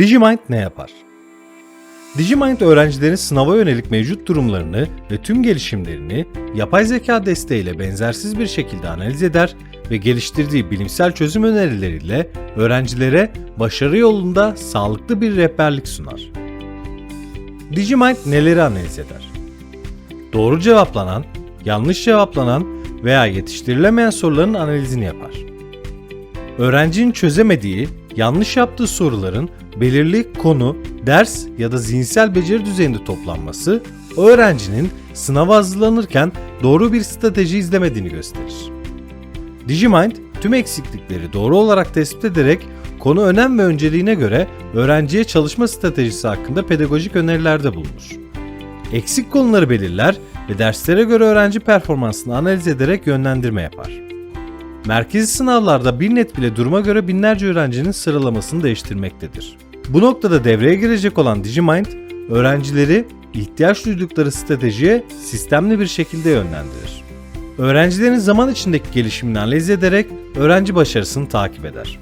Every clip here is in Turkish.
Digimind ne yapar? Digimind öğrencilerin sınava yönelik mevcut durumlarını ve tüm gelişimlerini yapay zeka desteğiyle benzersiz bir şekilde analiz eder ve geliştirdiği bilimsel çözüm önerileriyle öğrencilere başarı yolunda sağlıklı bir rehberlik sunar. Digimind neleri analiz eder? Doğru cevaplanan, yanlış cevaplanan veya yetiştirilemeyen soruların analizini yapar. Öğrencinin çözemediği, yanlış yaptığı soruların belirli konu, ders ya da zihinsel beceri düzeyinde toplanması, öğrencinin sınava hazırlanırken doğru bir strateji izlemediğini gösterir. Digimind, tüm eksiklikleri doğru olarak tespit ederek konu önem ve önceliğine göre öğrenciye çalışma stratejisi hakkında pedagojik önerilerde bulunur. Eksik konuları belirler ve derslere göre öğrenci performansını analiz ederek yönlendirme yapar. Merkezi sınavlarda bir net bile duruma göre binlerce öğrencinin sıralamasını değiştirmektedir. Bu noktada devreye girecek olan Digimind, öğrencileri ihtiyaç duydukları stratejiye sistemli bir şekilde yönlendirir. Öğrencilerin zaman içindeki gelişimini analiz ederek öğrenci başarısını takip eder.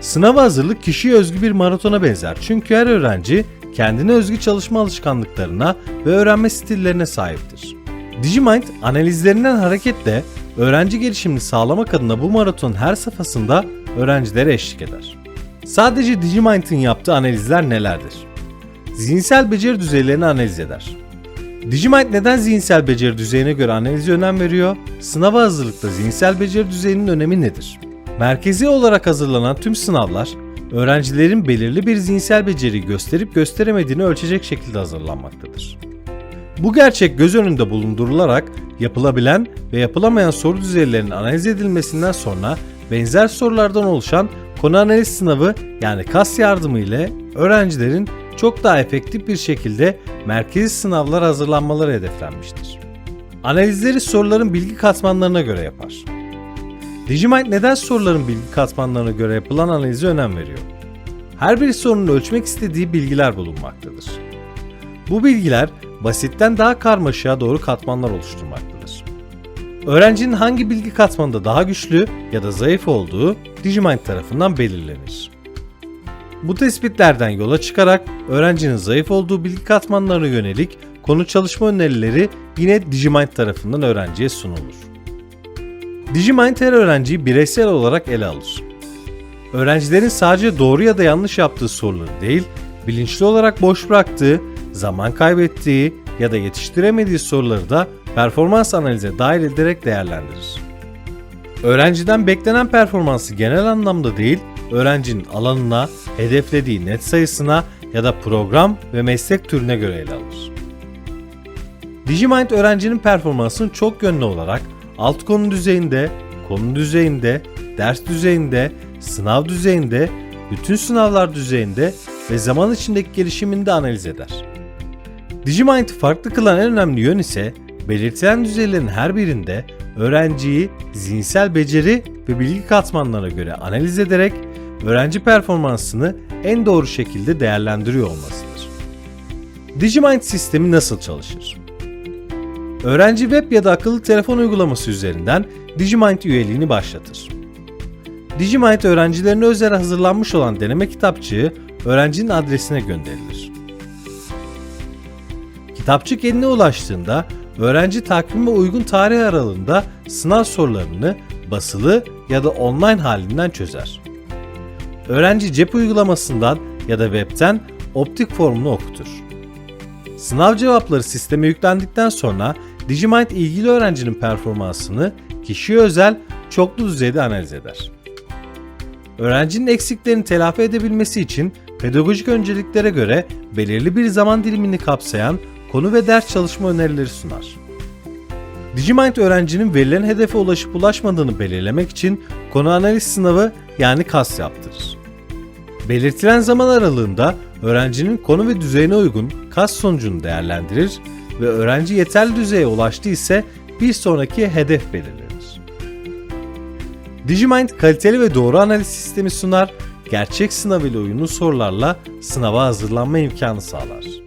Sınava hazırlık kişiye özgü bir maratona benzer çünkü her öğrenci kendine özgü çalışma alışkanlıklarına ve öğrenme stillerine sahiptir. Digimind analizlerinden hareketle öğrenci gelişimini sağlamak adına bu maratonun her safhasında öğrencilere eşlik eder. Sadece Digimind'in yaptığı analizler nelerdir? Zihinsel beceri düzeylerini analiz eder. Digimind neden zihinsel beceri düzeyine göre analize önem veriyor? Sınava hazırlıkta zihinsel beceri düzeyinin önemi nedir? Merkezi olarak hazırlanan tüm sınavlar, öğrencilerin belirli bir zihinsel beceri gösterip gösteremediğini ölçecek şekilde hazırlanmaktadır. Bu gerçek göz önünde bulundurularak yapılabilen ve yapılamayan soru düzeylerinin analiz edilmesinden sonra benzer sorulardan oluşan konu analiz sınavı yani KAS yardımı ile öğrencilerin çok daha efektif bir şekilde merkezi sınavlar hazırlanmaları hedeflenmiştir. Analizleri soruların bilgi katmanlarına göre yapar. Digimind neden soruların bilgi katmanlarına göre yapılan analize önem veriyor? Her bir sorunun ölçmek istediği bilgiler bulunmaktadır. Bu bilgiler basitten daha karmaşığa doğru katmanlar oluşturmaktadır. Öğrencinin hangi bilgi katmanında daha güçlü ya da zayıf olduğu Digimind tarafından belirlenir. Bu tespitlerden yola çıkarak öğrencinin zayıf olduğu bilgi katmanlarına yönelik konu çalışma önerileri yine Digimind tarafından öğrenciye sunulur. Digimind her öğrenciyi bireysel olarak ele alır. Öğrencilerin sadece doğru ya da yanlış yaptığı soruları değil, bilinçli olarak boş bıraktığı, zaman kaybettiği ya da yetiştiremediği soruları da performans analize dahil ederek değerlendirir. Öğrenciden beklenen performansı genel anlamda değil, öğrencinin alanına, hedeflediği net sayısına ya da program ve meslek türüne göre ele alır. Digimind öğrencinin performansını çok yönlü olarak alt konu düzeyinde, konu düzeyinde, ders düzeyinde, sınav düzeyinde, bütün sınavlar düzeyinde ve zaman içindeki gelişiminde analiz eder. Digimind'i farklı kılan en önemli yön ise belirtilen düzeylerin her birinde öğrenciyi zihinsel beceri ve bilgi katmanlarına göre analiz ederek öğrenci performansını en doğru şekilde değerlendiriyor olmasıdır. Digimind sistemi nasıl çalışır? Öğrenci web ya da akıllı telefon uygulaması üzerinden Digimind üyeliğini başlatır. Digimind öğrencilerine özel hazırlanmış olan deneme kitapçığı öğrencinin adresine gönderilir. Kitapçık eline ulaştığında öğrenci takvime uygun tarih aralığında sınav sorularını basılı ya da online halinden çözer. Öğrenci cep uygulamasından ya da webten optik formunu okutur. Sınav cevapları sisteme yüklendikten sonra Digimind ilgili öğrencinin performansını kişiye özel çoklu düzeyde analiz eder. Öğrencinin eksiklerini telafi edebilmesi için pedagojik önceliklere göre belirli bir zaman dilimini kapsayan konu ve ders çalışma önerileri sunar. Digimind öğrencinin verilen hedefe ulaşıp ulaşmadığını belirlemek için konu analiz sınavı yani KAS yaptırır. Belirtilen zaman aralığında öğrencinin konu ve düzeyine uygun KAS sonucunu değerlendirir ve öğrenci yeterli düzeye ulaştı ise bir sonraki hedef belirlenir. Digimind kaliteli ve doğru analiz sistemi sunar, gerçek sınav ile uyumlu sorularla sınava hazırlanma imkanı sağlar.